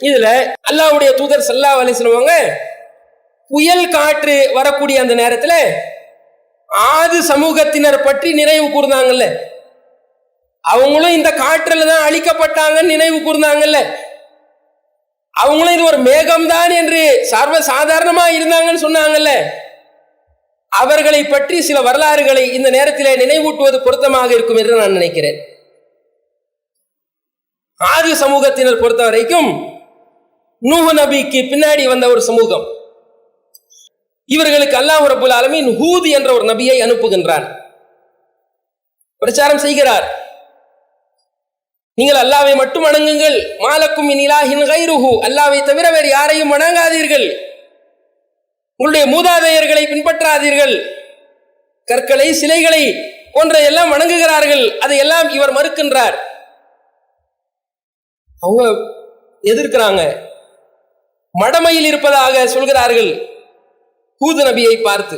இதுல அல்லாவுடைய தூதர் சல்லா அலிஸ்லவங்க புயல் காற்று வரக்கூடிய அந்த நேரத்துல ஆது சமூகத்தினர் பற்றி நினைவு கூர்ந்தாங்கல்ல. அவங்களும் இந்த காற்றுல தான் அழிக்கப்பட்டாங்கன்னு நினைவு கூர்ந்தாங்கல்ல. அவங்களும் இது ஒரு மேகம்தான் என்று சர்வ சாதாரணமா இருந்தாங்கன்னு சொன்னாங்கல்ல. அவர்களை பற்றி சில வரலாறுகளை இந்த நேரத்தில் நினைவூட்டுவது பொருத்தமாக இருக்கும் என்று நான் நினைக்கிறேன். ஆதி சமூகத்தினர் பொறுத்த வரைக்கும் நூஹ நபிக்கு பின்னாடி வந்த ஒரு சமூகம். இவர்களுக்கு அல்லாஹ் ரபுல் ஆலமீன் ஹூது என்ற ஒரு நபியை அனுப்புகின்றார் பிரச்சாரம் செய்கிறார். நீங்கள் அல்லாவை மட்டும் வணங்குங்கள். மாலக்கும் இனிலாஹின் கைருஹு. அல்லாவை தவிர வேறு யாரையும் வணங்காதீர்கள். உங்களுடைய மூதாதையர்களை பின்பற்றாதீர்கள். கற்களை சிலைகளை போன்ற எல்லாம் வணங்குகிறார்கள். அதையெல்லாம் இவர் மறுக்கின்றார். அவங்க எதிர்க்கிறாங்க. மடமையில் இருப்பதாக சொல்கிறார்கள். ஹூது நபியை பார்த்து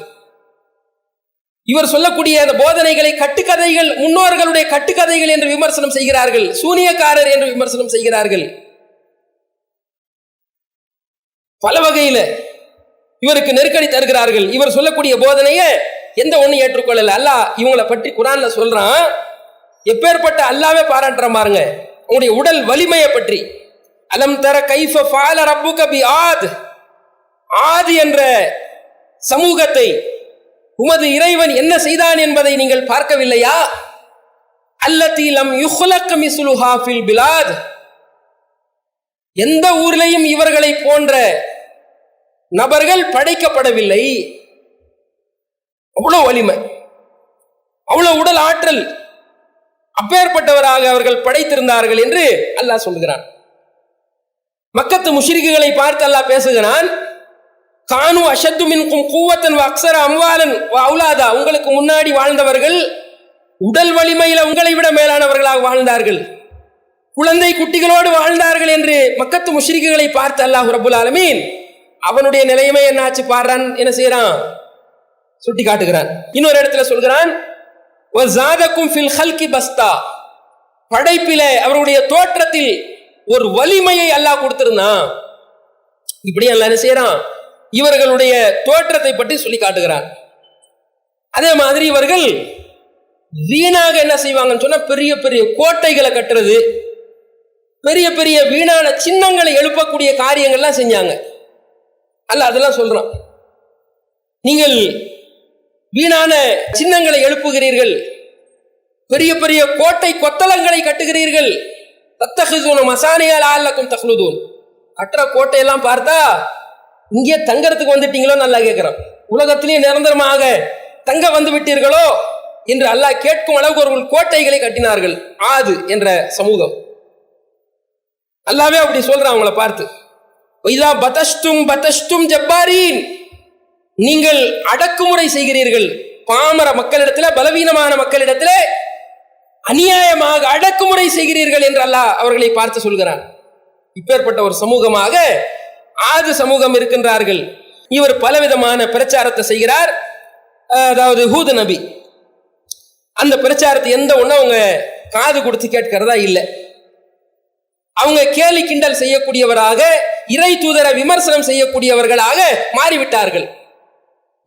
இவர் சொல்லக்கூடிய அந்த போதனைகளை கட்டுக்கதைகள் முன்னோர்களுடைய கட்டுக்கதைகள் என்று விமர்சனம் செய்கிறார்கள். சூனியக்காரர் என்று விமர்சனம் செய்கிறார்கள். பல வகையில இவருக்கு நெருக்கடி தருகிறார்கள். இவர் சொல்லக்கூடிய போதனைய எந்த ஒண்ணு ஏற்றுக்கொள்ளல. அல்லாஹ் இவங்களை பற்றி குரான்ல சொல்றான். எப்பேற்பட்ட அல்லாவே பாராட்டுற பாருங்க. உங்களுடைய உடல் வலிமையை பற்றி. அலம் தர கைஃப ஃபால ரப்பு கபி ஆத். ஆதி என்ற சமூகத்தை உமது இறைவன் என்ன செய்தான் என்பதை நீங்கள் பார்க்கவில்லையா? அல்லத்தி லம் யுஹ்லக் மிஸ்லுஹா ஃபில் பிலாத். எந்த ஊரிலையும் இவர்களை போன்ற நபர்கள் படைக்கப்படவில்லை. அவ்வளவு வலிமை. அவ்வளவு உடல் ஆற்றல் அப்பேற்பட்டவராக அவர்கள் படைத்திருந்தார்கள் என்று அல்லாஹ் சொல்கிறான். மக்கத்து முஷிரிக்குகளை பார்த்து அல்லாஹ் பேசுகிறான் கானு அஷத்து மின்கும் கூவத்தன் அக்சர அம்வாலன் அவுலாதா. உங்களுக்கு முன்னாடி வாழ்ந்தவர்கள் உடல் வலிமையில உங்களை விட மேலானவர்களாக வாழ்ந்தார்கள். குழந்தை குட்டிகளோடு வாழ்ந்தார்கள் என்று மக்கத்து முஷ்ரிக்குகளை பார்த்து அல்லாஹ் ரபுல் ஆலமீன் அவனுடைய நிலைமை என்னாச்சு பாடுறான் என்ன செய்யறான்? சுட்டி காட்டுகிறான் இன்னொரு இடத்துல சொல்கிறான் ஜாதக்கும் ஃபில் ஹல்கி பஸ்தா. படைப்பில அவருடைய தோற்றத்தில் ஒரு வலிமையை அல்லாஹ் கொடுத்திருந்தான் இப்படி அல்லாஹ் என்ன செய்யறான்? இவர்களுடைய தோற்றத்தை பற்றி சொல்லி காட்டுகிறான் அதே மாதிரி இவர்கள் வீணாக என்ன செய்வாங்கன்னு சொன்னா பெரிய பெரிய கோட்டைகளை கட்டுறது பெரிய பெரிய வீணான சின்னங்களை எழுப்பக்கூடிய காரியங்கள்லாம் செஞ்சாங்க. அல்ல அதெல்லாம் சொல்றான். நீங்கள் வீணான சின்னங்களை எழுப்புகிறீர்கள் பெரிய பெரிய கோட்டை கொத்தளங்களை கட்டுகிறீர்கள் தத்தகுதூன் மசானியால் ஆல்லக்கும் தஹ்லுதூன். கட்டுற கோட்டையெல்லாம் பார்த்தா இங்கே தங்கறதுக்கு வந்துட்டீங்களோ நல்லா கேட்குறான். உலகத்திலேயே நிரந்தரமாக தங்க வந்து விட்டீர்களோ என்று அல்லாஹ் கேட்கும் அளவுக்கு ஒரு கோட்டைகளை கட்டினார்கள். ஆது என்ற சமூகம். அல்லாவே அப்படி சொல்றான் அவங்கள பார்த்து. இதா பதஷ்டும் பதஷ்டும் ஜப்பாரீன். நீங்கள் அடக்குமுறை செய்கிறீர்கள். பாமர மக்களிடத்துல பலவீனமான மக்களிடத்தில் அநியாயமாக அடக்குமுறை செய்கிறீர்கள் என்று அல்லாஹ் அவர்களை பார்த்து சொல்கிறான். இப்பேற்பட்ட ஒரு சமூகமாக ஆது சமூகம் இருக்கின்றார்கள். இவர் பலவிதமான பிரச்சாரத்தை செய்கிறார். அதாவது ஹூத நபி. அந்த பிரச்சாரத்தை எந்த ஒன்றும் அவங்க காது கொடுத்து கேட்கிறதா இல்லை. அவங்க கேலி கிண்டல் செய்யக்கூடியவராக இறை தூதர விமர்சனம் செய்யக்கூடியவர்களாக மாறிவிட்டார்கள்.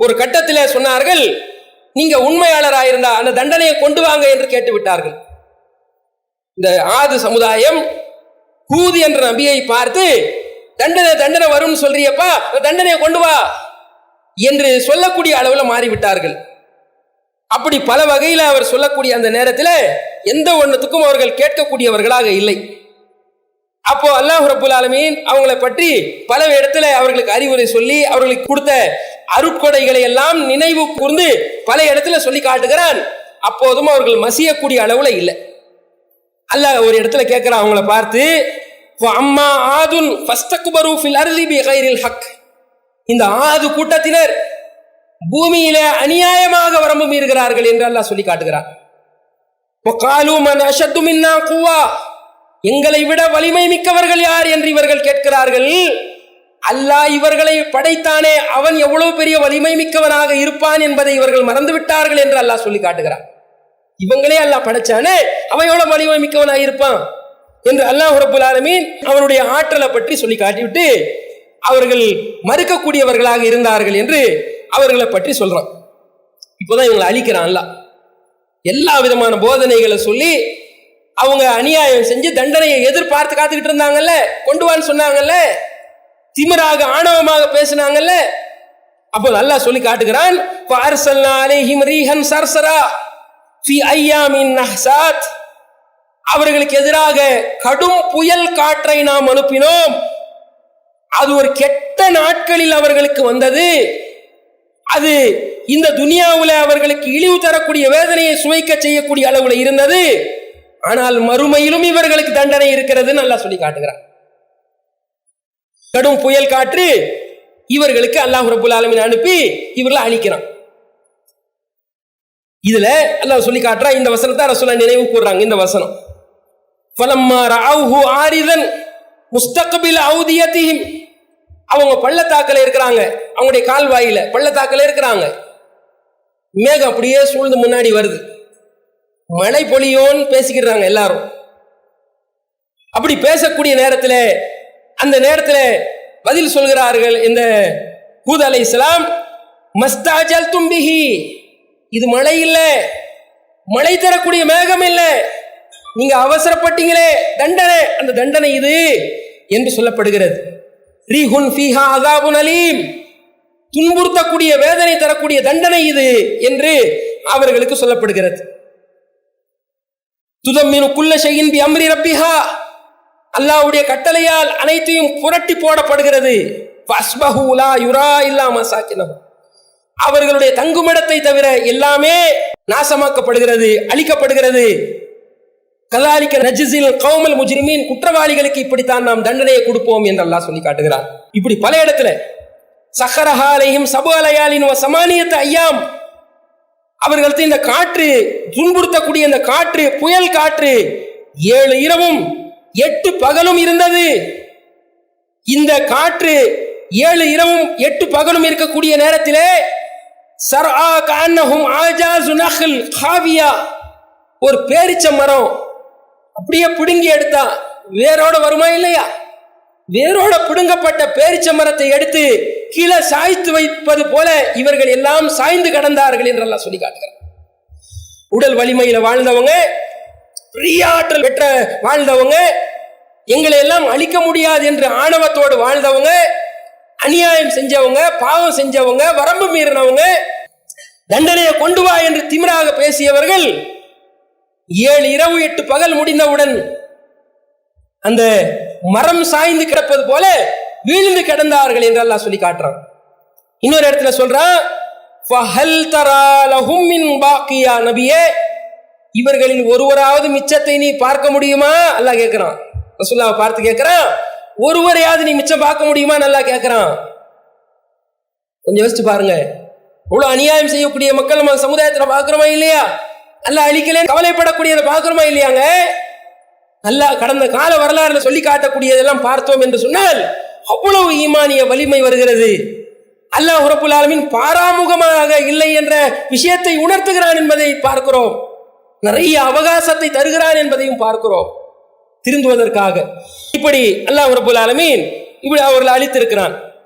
ஒரு கட்டத்தில் சொன்னார்கள் நீங்க உண்மையாளராயிருந்தா அந்த தண்டனையை கொண்டு வாங்க என்று கேட்டு விட்டார்கள் இந்த ஆது சமுதாயம் கூது என்ற நபியை பார்த்து தண்டனை தண்டனை வரும்னு சொல்றியப்பா தண்டனையை கொண்டு வா என்று சொல்லக்கூடிய அளவில் மாறிவிட்டார்கள். அப்படி பல வகையில் அவர் சொல்லக்கூடிய அந்த நேரத்தில் எந்த ஒன்றுத்துக்கும் அவர்கள் கேட்கக்கூடியவர்களாக இல்லை. அப்போ அல்லாஹ் ரபுல் ஆலமீன் அவங்களை பற்றி பல இடத்துல அவர்களுக்கு அறிவுரை சொல்லி அவர்களுக்கு கொடுத்த அருட்கொடைகளை எல்லாம் நினைவு கூர்ந்து பல இடத்துல சொல்லி காட்டுகிறான் அப்போதும் அவர்கள் மசியக்கூடிய அளவுல இல்லை. அல்ல ஒரு இடத்துல கேட்கிறான் அவங்கள பார்த்து அம்மா ஆதுன் ஃபஸ்தக்பரு ஃபில் அர்தி பி கைரில் ஹக். இந்த ஆது கூட்டத்தினர் பூமியில அநியாயமாக வரம்பு மீறுகிறார்கள் என்று அல்லாஹ் சொல்லி காட்டுகிறார் காலு எங்களை விட வலிமை மிக்கவர்கள் யார் என்று இவர்கள் கேட்கிறார்கள். அல்லாஹ் இவர்களை படைத்தானே அவன் எவ்வளவு பெரிய வலிமை மிக்கவனாக இருப்பான் என்பதை இவர்கள் மறந்து விட்டார்கள் என்று அல்லாஹ் சொல்லி காட்டுகிறான். இவங்களே அல்லாஹ் படைச்சானே அவன் எவ்வளவு வலிமை மிக்கவனாக இருப்பான் என்று அல்லாஹ் ரபுல் ஆலமீன் அவனுடைய ஆற்றலை பற்றி சொல்லி காட்டிவிட்டு அவர்கள் மறுக்கக்கூடியவர்களாக இருந்தார்கள் என்று அவர்களை பற்றி சொல்றான். இப்போதான் இவங்களை அழிக்கிறான் அல்லாஹ். எல்லா விதமான போதனைகளை சொல்லி அவங்க அநியாயம் செஞ்சு தண்டனையை எதிர்பார்த்து காத்துக்கிட்டு இருந்தாங்கல்ல கொண்டு வான்னு சொன்னாங்கல்ல திமிராக ஆணவமாக பேசினாங்கல்ல? அப்போ நல்லா சொல்லி காட்டுகிறான் சர்சரா நஹ்சாத். அவர்களுக்கு எதிராக கடும் புயல் காற்றை நாம் அனுப்பினோம். அது ஒரு கெட்ட நாட்களில் அவர்களுக்கு வந்தது. அது இந்த துனியாவில் அவர்களுக்கு இழிவு தரக்கூடிய வேதனையை சுவைக்க செய்யக்கூடிய அளவில் இருந்தது. ஆனால் மறுமையிலும் இவர்களுக்கு தண்டனை இருக்கிறது நல்லா சொல்லி காட்டுகிறான். கடும் புயல் காற்று இவர்களுக்கு அல்லாஹ் ரபுல் ஆலமின் அனுப்பி இவர்களை அழிக்கிறான். இதுல அல்லாஹ் சொல்லி காட்டுறான் இந்த வசனத்தை ரசூலா நினைவு கூறுறாங்க இந்த வசனம். பலம்மா ராவுஹு ஆரிதன் முஸ்தகபில் அவுதியத்திஹிம். அவங்க பள்ளத்தாக்குல இருக்கிறாங்க அவங்களுடைய கால்வாயில பள்ளத்தாக்குல இருக்கிறாங்க. மேகம் அப்படியே சூழ்ந்து முன்னாடி வருது. மழை பொழியோன்னு பேசிக்கிறாங்க எல்லாரும். அப்படி பேசக்கூடிய நேரத்துல அந்த நேரத்தில் பதில் சொல்கிறார்கள் இந்த ஹூத் அலை இஸ்லாம் மஸ்தாஜல் தும்பிஹி இது மழை இல்லை. மழை தரக்கூடிய மேகம் இல்லை. நீங்க அவசரப்பட்டீங்களே தண்டனை. அந்த தண்டனை இது என்று சொல்லப்படுகிறது. ரீஹுன் ஃபீஹா அதாபுன் அலீம். துன்புறுத்தக்கூடிய வேதனை தரக்கூடிய தண்டனை இது என்று அவர்களுக்கு சொல்லப்படுகிறது. துதம்மினு குல்ல செய்யின் பி அம்ரி ரப்பிஹா. அல்லாவுடைய கட்டளையால் அனைத்தையும் புரட்டி போடப்படுகிறது. யுரா அவர்களுடைய தங்குமிடத்தை தவிர எல்லாமே நாசமாக்கப்படுகிறது அழிக்கப்படுகிறது. கலாலிக்க நஜிசில் கௌமல் முஜ்ரிமீன் குற்றவாளிகளுக்கு இப்படித்தான் நாம் தண்டனையை கொடுப்போம் என்று அல்லாஹ் சொல்லி காட்டுகிறார். இப்படி பல இடத்துல சஹரஹாலையும் சபாலயாலின் சமானியத்தை ஐயாம். அவர்களுக்கு இந்த காற்று துன்புறுத்தக்கூடிய இந்த காற்று புயல் காற்று ஏழு இரவும் எட்டு பகலும் இருந்தது. இந்த காற்று ஏழு இரவும் எட்டு பகலும் இருக்கக்கூடிய நேரத்திலே சர்ஆ கான்னஹும் ஆஜாசு நஹ்ல் காவியா ஒரு பேரிச்ச மரம் அப்படியே பிடுங்கி எடுத்தா வேரோட வருமா இல்லையா? வேரோட பிடுங்கப்பட்ட பேரிச்ச மரத்தை எடுத்து கீழே சாய்த்து வைப்பது போல இவர்கள் எல்லாம் சாய்ந்து கடந்தார்கள் என்றெல்லாம் சொல்லி காட்டுகிறார் உடல் வலிமையில வாழ்ந்தவங்க பெரிய பெற்ற வாழ்ந்தவங்க எங்களை எல்லாம் அழிக்க முடியாது என்று ஆணவத்தோடு வாழ்ந்தவங்க அநியாயம் செஞ்சவங்க பாவம் செஞ்சவங்க வரம்பு மீறினவங்க தண்டனையை கொண்டு வா என்று திமிராக பேசியவர்கள் ஏழு இரவு எட்டு பகல் முடிந்தவுடன் அந்த மரம் சாய்ந்து கிடப்பது போல வீழ்ந்து கிடந்தார்கள் என்று சொல்லி காட்டுறான். இன்னொரு இடத்துல சொல்றான் பாக்கியா நபியே இவர்களில் ஒருவராவது மிச்சத்தை நீ பார்க்க முடியுமா? நல்லா கேட்கிறான். ரசுல்லாவை பார்த்து கேட்கிறான். ஒருவரையாவது நீ மிச்சம் பார்க்க முடியுமா நல்லா கேட்கிறான். கொஞ்சம் யோசிச்சு பாருங்க. இவ்வளவு அநியாயம் செய்யக்கூடிய மக்கள் நம்ம சமுதாயத்துல பார்க்குறோமா இல்லையா? நல்லா அழிக்கலே கவலைப்படக்கூடியதை பார்க்குறோமா இல்லையாங்க? நல்லா கடந்த கால வரலாறுல சொல்லி காட்டக்கூடியதெல்லாம் பார்த்தோம் என்று சொன்னால் அவ்வளவு ஈமானிய வலிமை வருகிறது. அல்லாஹ் ரபுல் ஆலமீன் பாராமுகமாக இல்லை என்ற விஷயத்தை உணர்த்துகிறான் என்பதை பார்க்கிறோம். நிறைய அவகாசத்தை தருகிறான் என்பதையும் பார்க்கிறோம். திருந்துவதற்காக. இப்படி அல்லாஹ் ரபுல் ஆலமீன் இப்படி அவர்களை அழித்திருக்கிறான்.